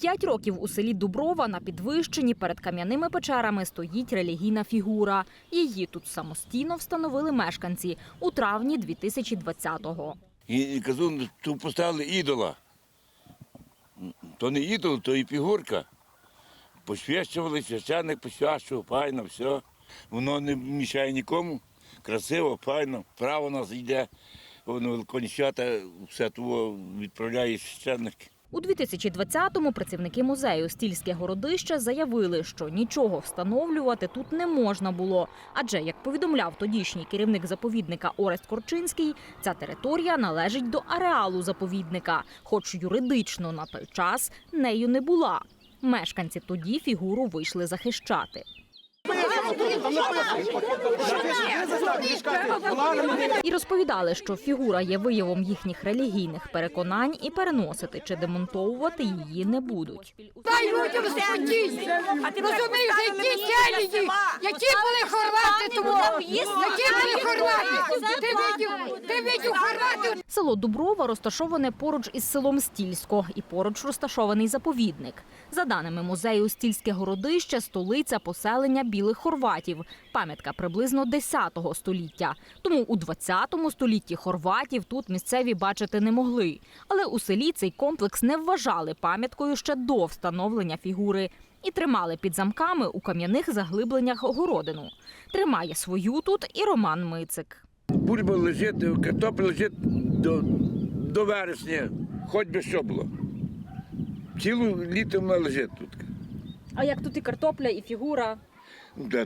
П'ять років у селі Дуброва на підвищенні перед кам'яними печерами стоїть релігійна фігура. Її тут самостійно встановили мешканці у травні 2020-го. І, і «Ну, тут поставили ідола. То не ідол, то і фігурка. Посвящували, священник посвящував, файно, все. Воно не мішає нікому. Красиво, файно. Право нас йде. Воно великонічата, все того відправляє священник. У 2020-му працівники музею Стільське городище заявили, що нічого встановлювати тут не можна було. Адже, як повідомляв тодішній керівник заповідника Орест Корчинський, ця територія належить до ареалу заповідника, хоч юридично на той час нею не була. Мешканці тоді фігуру вийшли захищати. І розповідали, що фігура є виявом їхніх релігійних переконань, і переносити чи демонтовувати її не будуть. Дай людям спокій. Розумієш, які селії, які були хорвати тому, які були хорвати. Ти видів, ти видів хорвати. Село Дуброва розташоване поруч із селом Стільсько і поруч розташований заповідник. За даними музею Стільське городище, столиця поселення білих хорватів. Пам'ятка приблизно 10 століття. Тому у 20 столітті хорватів тут місцеві бачити не могли. Але у селі цей комплекс не вважали пам'яткою ще до встановлення фігури і тримали під замками у кам'яних заглибленнях городину. Тримає свою тут і Роман Мицик. Бульба лежить, картопля лежить до, до вересня, хоч би що було. Цілу літо вона лежить тут. А як тут і картопля, і фігура?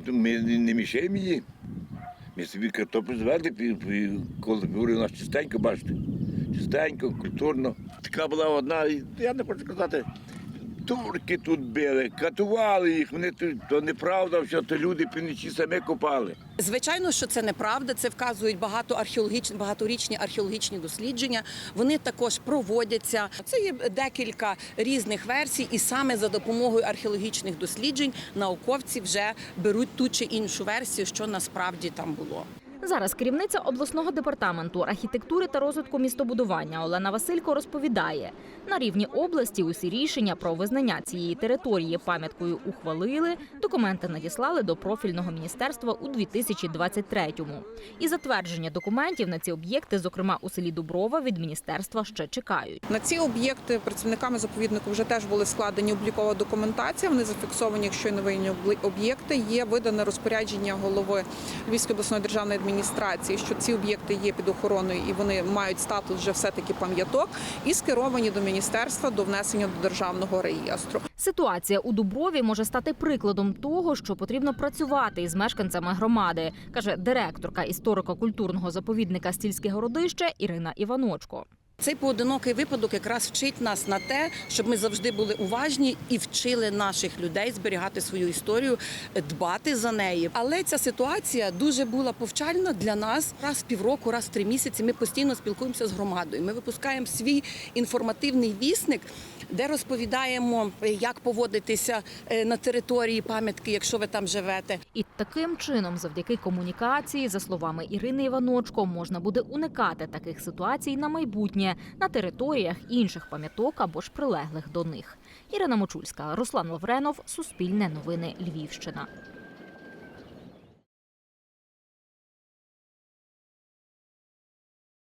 Ми не мішаємо її. Ми собі картоплю звели, коли говорю, у нас чистенько, бачите. Чистенько, культурно. Така була одна, я не хочу казати, турки тут били, катували їх, вони тут, то неправда, все, то люди півночі самі копали. Звичайно, що це неправда. Це вказують багато археологічні, багаторічні археологічні дослідження. Вони також проводяться. Це є декілька різних версій, і саме за допомогою археологічних досліджень науковці вже беруть ту чи іншу версію, що насправді там було. Зараз керівниця обласного департаменту архітектури та розвитку містобудування Олена Василько розповідає: на рівні області усі рішення про визнання цієї території пам'яткою ухвалили. Документи надіслали до профільного міністерства у 2023-му. І затвердження документів на ці об'єкти, зокрема у селі Дуброва, від міністерства ще чекають. На ці об'єкти працівниками заповіднику вже теж були складені облікова документація. Вони зафіксовані, якщо й новинні об'єкти. Є видане розпорядження голови Львівської обласної державної адміністрації, що ці об'єкти є під охороною і вони мають статус вже все таки пам'яток, і скеровані до міністерства до внесення до державного реєстру. Ситуація у Дуброві може стати прикладом того, що потрібно працювати із мешканцями громади, каже директорка історико-культурного заповідника Стільське городище Ірина Іваночко. Цей поодинокий випадок якраз вчить нас на те, щоб ми завжди були уважні і вчили наших людей зберігати свою історію, дбати за неї. Але ця ситуація дуже була повчальна для нас. Раз в півроку, раз в три місяці. Ми постійно спілкуємося з громадою. Ми випускаємо свій інформативний вісник, де розповідаємо, як поводитися е, на території пам'ятки, якщо ви там живете. І таким чином, завдяки комунікації, за словами Ірини Іваночко, можна буде уникати таких ситуацій на майбутнє на територіях інших пам'яток або ж прилеглих до них. Ірина Мочульська, Руслан Лавренов, Суспільне новини Львівщина.